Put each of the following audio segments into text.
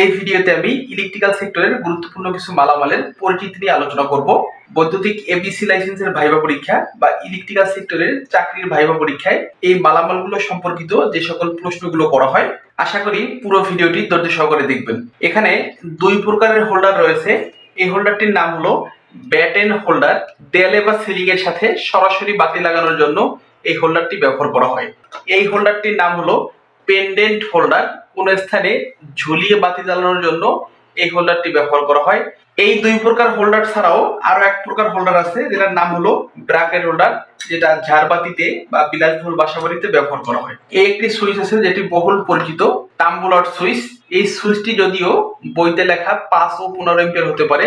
এই ভিডিওতে আমি ইলেকট্রিক্যাল সেক্টরের গুরুত্বপূর্ণ কিছু মালামালের পরিচিতি নিয়ে আলোচনা করব। বৈদ্যুতিক এবিসি লাইসেন্সের ভাইবা পরীক্ষা বা ইলেকট্রিক্যাল সেক্টরের চাকরির ভাইবা পরীক্ষায় এই মালামালগুলো সম্পর্কিত যে সকল প্রশ্নগুলো করা হয়, আশা করি পুরো ভিডিওটি ধৈর্য সহকারে দেখবেন। এখানে দুই প্রকারের হোল্ডার রয়েছে। এই হোল্ডারটির নাম হলো ব্যাটেন হোল্ডার দেয়ালে বা সিলিং এর সাথে সরাসরি বাতি লাগানোর জন্য এই হোল্ডারটি ব্যবহার করা হয়। এই হোল্ডারটির নাম হলো পেন্ডেন্ট হোল্ডার কোন স্থানে ঝুলিয়ে বাতি জ্বালানোর জন্য এই হোল্ডারটি ব্যবহার করা হয়। এই দুই প্রকার হোল্ডার ছাড়াও আরও এক প্রকার হোল্ডার আছে, যেটার নাম হলো ব্রাকেট হোল্ডার যেটা ঝাড়বাতিতে বা বিলাসবহুল বাসাবাড়িতে ব্যবহার করা হয়। এই একটি সুইচ আছে যেটি বহুল পরিচিত টাম্বুলার সুইচ। এই সুইচটি যদিও বইতে লেখা পাঁচ ও পনেরো এম্পিয়ার হতে পারে,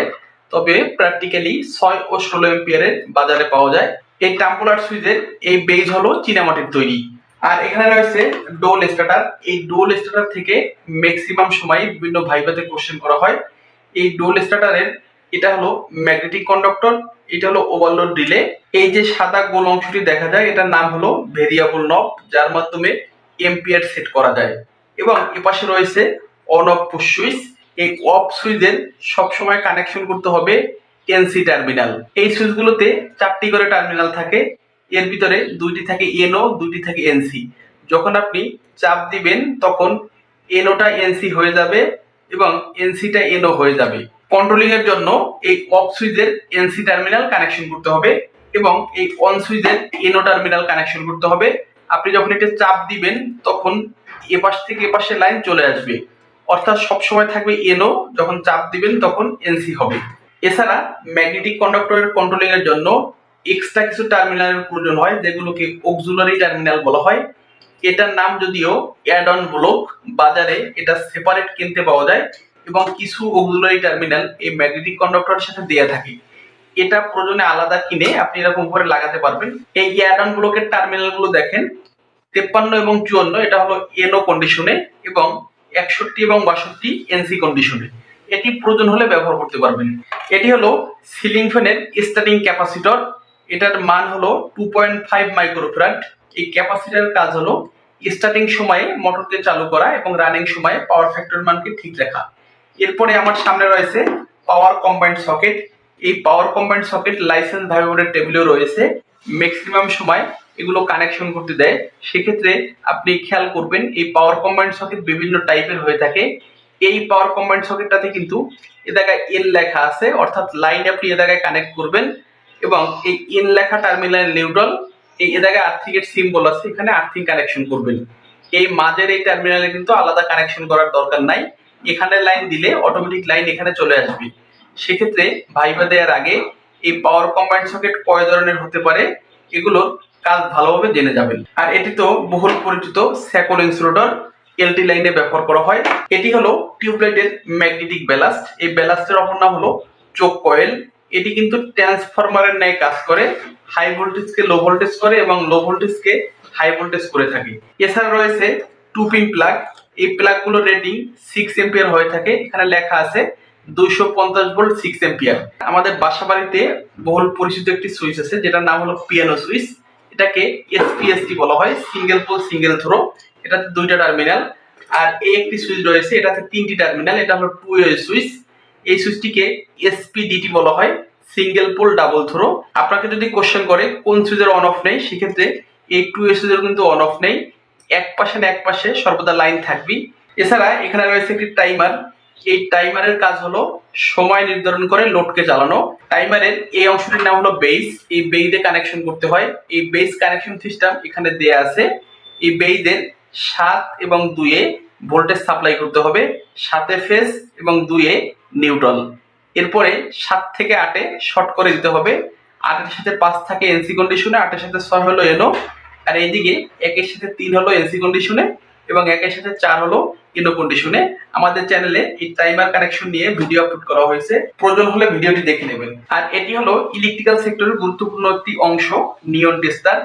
তবে প্র্যাকটিক্যালি ছয় ও ষোলো এম্পিয়ারের বাজারে পাওয়া যায়। এই টাম্বুলার সুইচের এই বেজ হলো চীনামাটির তৈরি। আর এখানে রয়েছে ডোল স্টার্টার এই ডোল স্টার্টার থেকে ম্যাক্সিমাম সময় বিভিন্ন ভাইভাতে কোশ্চেন করা হয়। এই ডোল স্টার্টারের এটা হলো ম্যাগনেটিক কন্ডাক্টর এটা হলো ওভারলোড রিলে এই যে সাদা গোল অংশটি দেখা যায়, এটার নাম হলো ভেরিয়েবল নব যার মাধ্যমে এম্পিয়ার সেট করা যায়। এবং এপাশে রয়েছে অন অফ পুশ সুইচ এই অফ সুইচের সবসময় কানেকশন করতে হবে এনসি টার্মিনাল এই সুইচগুলোতে চারটি করে টার্মিনাল থাকে। এর ভিতরে দুইটি থাকে এনও, দুইটি থাকে এনসি। যখন আপনি চাপ দিবেন, তখন এনওটা এনসি হয়ে যাবে এবং এনসিটা এনও হয়ে যাবে। কন্ট্রোলিং এর জন্য এই অফ সুইচের এনসি টার্মিনাল কানেকশন করতে হবে এবং এই অন সুইচের এনও টার্মিনাল কানেকশন করতে হবে। আপনি যখন এটা চাপ দিবেন, তখন এপাশ থেকে এপাশে লাইন চলে আসবে। অর্থাৎ সবসময় থাকবে এনও, যখন চাপ দিবেন, তখন এনসি হবে। এছাড়া ম্যাগনেটিক কন্ডাক্টরের কন্ট্রোলিং এর জন্য এক্সট্রা কিছু টার্মিনালের প্রয়োজন হয়, যেগুলোকে অক্সুলারি টার্মিনাল বলা হয়। এটার নাম যদিও অ্যাড অন ব্লক বাজারে এটা সেপারেট কিনতে পাওয়া যায় এবং কিছু অক্সুলারি টার্মিনাল এই ম্যাগনেটিক কন্ডাক্টরের সাথে দেয়া থাকে। এটা প্রয়োজনে আলাদা কিনে আপনি এরকম করে লাগাতে পারবেন। এই অ্যাড অন ব্লকের টার্মিনালগুলো দেখেন, তেপ্পান্ন এবং চুয়ান্ন, এটা হলো এনও কন্ডিশনে এবং একষট্টি এবং বাষট্টি এনসি কন্ডিশনে এটি প্রয়োজন হলে ব্যবহার করতে পারবেন। এটি হলো সিলিং ফ্যানের স্টার্টিং ক্যাপাসিটর এটার মান হলো টু পয়েন্ট ফাইভ এই ক্যাপাসিটার কাজ হলো স্টার্টিং সময়ে মোটরকে চালু করা এবং রানিং সময়ে পাওয়ার ফ্যাক্টর মানকে ঠিক রাখা। এরপরে আমার সামনে রয়েছে পাওয়ার কম্বাইন্ড সকেট এই পাওয়ার কম্বাইন্ড সকেট লাইসেন্স ভাইবোর্ডের টেবিলেও রয়েছে। ম্যাক্সিমাম সময় এগুলো কানেকশন করতে দেয়। সেক্ষেত্রে আপনি খেয়াল করবেন, এই পাওয়ার কম্বাইন্ড সকেট বিভিন্ন টাইপের হয়ে থাকে। এই পাওয়ার কম্বাইন্ড সকেটটাতে কিন্তু এ জায়গায় এল লেখা আছে, অর্থাৎ লাইন আপনি এ জায়গায় কানেক্ট করবেন। এবং এই এন লেখা টার্মিনাল নিউট্রাল এই এ জায়গায় আর্থিং এর সিম্বল আছে, এখানে আর্থিং কানেকশন করবেন এই মাঝের এই টার্মিনালে কিন্তু আলাদা কানেকশন করার দরকার নাই। এখানে লাইন দিলে অটোমেটিক লাইন এখানে চলে আসবে। সেক্ষেত্রে ভাইবা দেওয়ার আগে এই পাওয়ার কম্বাইন্ড সকেট কয় ধরনের হতে পারে, এগুলোর কাজ ভালোভাবে জেনে যাবেন। আর এটি তো বহুল পরিচিত স্যাকল ইনসুলেটর এলটি লাইনে ব্যবহার করা হয়। এটি হলো টিউবলাইটের ম্যাগনেটিক ব্যালাস্ট এই ব্যালাস্টের অপর নাম হলো চোক কয়েল। এটি কিন্তু ট্রান্সফরমারের ন্যায় কাজ করে হাই ভোল্টেজকে লো ভোল্টেজ করে এবং লো ভোল্টেজকে হাই ভোল্টেজ করে থাকে। এছাড়া রয়েছে টু পিন প্লাগ এই প্লাগগুলোর রেটিং সিক্স এম্পিয়ার হয়ে থাকে। এখানে লেখা আছে দুইশো পঞ্চাশ ভোল্ট সিক্স এম্পিয়ার আমাদের বাসা বাড়িতে বহুল পরিচিত একটি সুইচ আছে, যেটার নাম হলো পিয়ানো সুইচ এটাকে এসপিএসটি বলা হয় সিঙ্গেল পোল সিঙ্গেল থ্রো এটাতে দুইটা টার্মিনাল আর এই একটি সুইচ রয়েছে, এটাতে তিনটি টার্মিনাল এটা হলো টু ওয়ে সুইচ এই সুইচটিকে এসপিডিটি বলা হয় সিঙ্গেল পোল ডাবল থ্রো আপনাকে যদি কোশ্চেন করে কোন সুইচের অন অফ নেই, সেক্ষেত্রে এই টু এ সুইচের কিন্তু অন অফ নেই। এক পাশে না এক পাশে সর্বদা লাইন থাকবি। এছাড়া এখানে রয়েছে একটি টাইমার এই টাইমারের কাজ হলো সময় নির্ধারণ করে লোডকে চালানো। টাইমারের এই অংশটির নাম হলো বেস এই বেইদে কানেকশন করতে হয়। এই বেস কানেকশন সিস্টেম এখানে দেয়া আছে। এই বেইদের সাত এবং দুয়ে ভোল্টেজ সাপ্লাই করতে হবে সাতে ফেজ এবং দুয়ে নিউট্রাল এরপরে সাত থেকে আটে শর্ট করে দিতে হবে। আটের সাথে পাঁচ থাকে এনসি কন্ডিশনে আটের সাথে ছয় হলো এনো আর এইদিকে একের সাথে তিন হলো এনসি কন্ডিশনে এবং একের সাথে চার হলো ইনো কন্ডিশনে আমাদের চ্যানেলে এই টাইমার কানেকশন নিয়ে ভিডিও আপলোড করা হয়েছে। প্রয়োজন হলে ভিডিওটি দেখে নেবেন। আর এটি হলো ইলেকট্রিক্যাল সেক্টরের গুরুত্বপূর্ণ একটি অংশ নিয়ন টেস্টার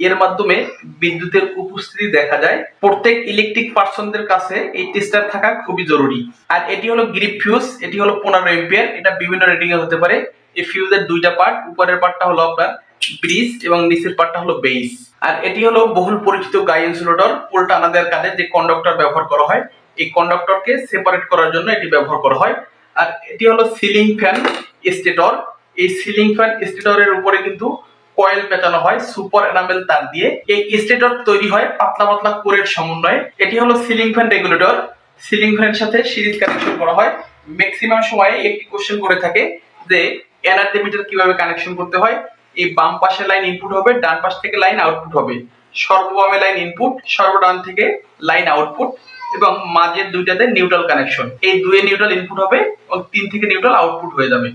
এর মাধ্যমে বিদ্যুতের উপস্থিতি দেখা যায়। প্রত্যেক ইলেকট্রিক পার্সনদের কাছে এই টেস্টার থাকা খুবই জরুরি। আর এটি হলো গ্রিপ ফিউজ এটি হলো পনেরো এম্পিয়ার এটা বিভিন্ন রেটিং এ হতে পারে। এই ফিউজের দুইটা পার্ট উপরের পার্টটা হলো আপনার ব্রিজ এবং নিচের পার্টটা হলো বেস আর এটি হলো বহুল পরিচিত গাই ইনসুলেটর পোল টানা দেওয়ার কাজে যে কন্ডাক্টর ব্যবহার করা হয়, এই কন্ডাক্টরকে সেপারেট করার জন্য এটি ব্যবহার করা হয়। আর এটি হলো সিলিং ফ্যান স্টেটর এই সিলিং ফ্যান স্টেটরের উপরে কিন্তু কয়েল পেঁচানো হয় সুপার এনামেল তার দিয়ে। এই স্টেটর তৈরি হয় পাতলা পাতলা কোরের সমন্বয়ে। এটি হলো সিলিং ফ্যান রেগুলেটর সিলিং ফ্যানের সাথে সিরিজ কানেকশন করা হয়। ম্যাক্সিমাম সময়ে একটি কোশ্চেন করে থাকে যে এনার্জি মিটার কীভাবে কানেকশন করতে হয়? এই বাম পাশে লাইন ইনপুট হবে, ডান পাশ থেকে লাইন আউটপুট হবে। সর্ববামে লাইন ইনপুট সর্বডান থেকে লাইন আউটপুট এবং মাঝের দুইটাতে নিউট্রাল কানেকশন এই দুয়ে নিউট্রাল ইনপুট হবে এবং তিন থেকে নিউট্রাল আউটপুট হয়ে যাবে।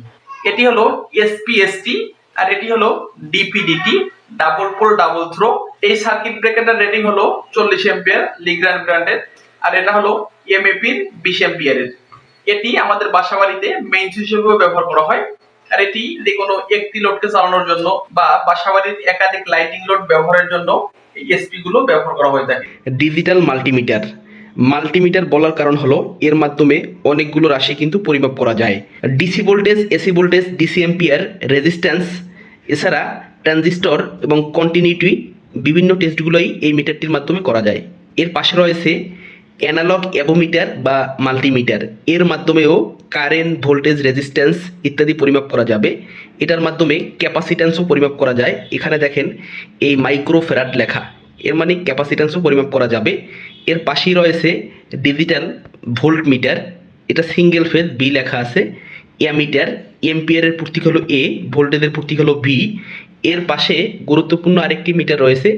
এটি হলো এসপিএসটি আর এটি হলো DPDT double pole double throw এই সার্কিট ব্রেকারের রেটিং হলো চল্লিশ এম্পিয়ার লিগ্রান ব্র্যান্ডের আর এটা হলো এমএপির বিশ এম্পিয়ারের এটি আমাদের বাসাবাড়িতে মেইন হিসেবেও ব্যবহার করা হয়। আর এটি যে কোনো একটি লোডকে চালানোর জন্য বা বাসাবাড়ির একাধিক লাইটিং লোড ব্যবহারের জন্য এই এসপি গুলো ব্যবহার করা হয়ে থাকে। ডিজিটাল মাল্টিমিটার মাল্টিমিটার বলার কারণ হলো এর মাধ্যমে অনেকগুলো রাশি কিন্তু পরিমাপ করা যায়। DC voltage AC voltage DC ampere resistance এছাড়া ট্রানজিস্টর এবং কন্টিনিউটি বিভিন্ন টেস্টগুলোই এই মিটারটির মাধ্যমে করা যায়। এর পাশে রয়েছে অ্যানালগ অ্যাবোমিটার বা মাল্টিমিটার এর মাধ্যমেও কারেন্ট ভোল্টেজ রেজিস্ট্যান্স ইত্যাদি পরিমাপ করা যাবে। এটার মাধ্যমে ক্যাপাসিট্যান্সও পরিমাপ করা যায়। এখানে দেখেন এই মাইক্রোফেরাট লেখা। এর মানে ক্যাপাসিট্যান্সও পরিমাপ করা যাবে। এর পাশেই রয়েছে ডিজিটাল ভোল্ট মিটার এটা সিঙ্গেল ফেজ বি লেখা আছে। অ্যামিটার এম্পিয়ারের প্রতীক হলো এ ভোল্টেজের প্রতীক হলো ভি এর পাশে গুরুত্বপূর্ণ আরেকটি মিটার রয়েছে,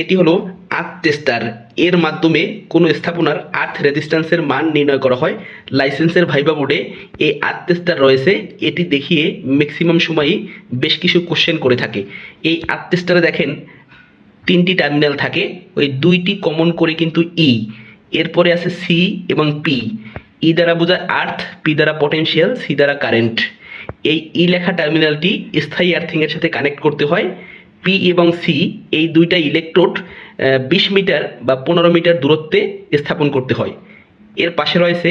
এটি হলো আর্থ টেস্টার এর মাধ্যমে কোনো স্থাপনার আর্থ রেজিস্ট্যান্সের মান নির্ণয় করা হয়। লাইসেন্সের ভাইবা বোর্ডে এই আর্থ টেস্টার রয়েছে, এটি দেখিয়ে ম্যাক্সিমাম সময়ই বেশ কিছু কোশ্চেন করে থাকে। এই আর্থ টেস্টারে দেখেন, তিনটি টার্মিনাল থাকে, ওই দুইটি কমন করে কিন্তু ই এরপরে আছে সি এবং পি ই দ্বারা বোঝায় আর্থ পি দ্বারা পটেনশিয়াল সি দ্বারা কারেন্ট এই ই লেখা টার্মিনালটি স্থায়ী আর্থিংয়ের সাথে কানেক্ট করতে হয়। পি এবং সি এই দুইটা ইলেকট্রোড বিশ মিটার বা পনেরো মিটার দূরত্বে স্থাপন করতে হয়। এর পাশে রয়েছে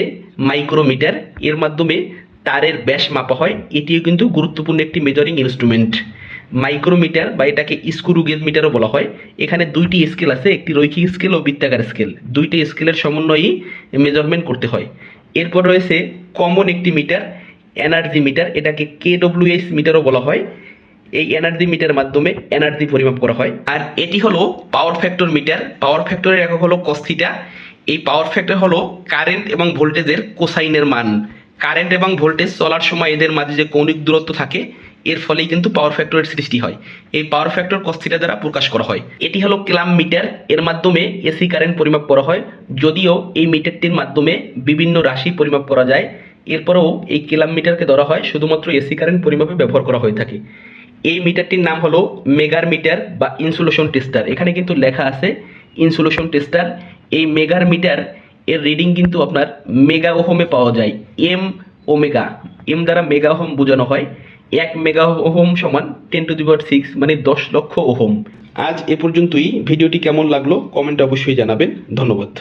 মাইক্রোমিটার এর মাধ্যমে তারের ব্যাস মাপা হয়। এটিও কিন্তু গুরুত্বপূর্ণ একটি মেজারিং ইনস্ট্রুমেন্ট মাইক্রোমিটার বা এটাকে স্ক্রু মিটারও বলা হয়। এখানে দুইটি স্কেল আছে, একটি রৈখিক স্কেল ও বৃত্তাকার স্কেল দুইটি স্কেলের সমন্বয়েই মেজারমেন্ট করতে হয়। এরপর রয়েছে কমন একটি মিটার এনার্জি মিটার এটাকে কে ডব্লিউএস মিটারও বলা হয়। এই এনার্জি মিটার মাধ্যমে এনার্জি পরিমাপ করা হয়। আর এটি হলো পাওয়ার ফ্যাক্টর মিটার পাওয়ার ফ্যাক্টরের একক হলো কস্থিটা এই পাওয়ার ফ্যাক্টর হলো কারেন্ট এবং ভোল্টেজের কোসাইনের মান। কারেন্ট এবং ভোল্টেজ চলার সময় এদের মাঝে যে কৌণিক দূরত্ব থাকে এর ফলেই কিন্তু পাওয়ার ফ্যাক্টরের সৃষ্টি হয়। এই পাওয়ার ফ্যাক্টর কস্থিটা দ্বারা প্রকাশ করা হয়। এটি হলো ক্লাম মিটার এর মাধ্যমে এসি কারেন্ট পরিমাপ করা হয়। যদিও এই মিটারটির মাধ্যমে বিভিন্ন রাশি পরিমাপ করা যায়, এরপরেও এই ক্লাম মিটারকে ধরা হয়, শুধুমাত্র এসি কারেন্ট পরিমাপে ব্যবহার করা হয়ে থাকে। এই মিটারটির নাম হলো মেগার মিটার বা ইনসুলেশন টেস্টার এখানে কিন্তু লেখা আছে ইনসুলেশন টেস্টার এই মেগার মিটার এর রিডিং কিন্তু আপনার মেগা ওহমে পাওয়া যায় এম ওমেগা এম দ্বারা মেগা ওহম বোঝানো হয়। এক মেগা ওহম সমান ten to the power six মানে দশ লক্ষ ওহম। আজ এ পর্যন্তই। ভিডিওটি কেমন লাগল? কমেন্টে অবশ্যই জানাবেন। ধন্যবাদ।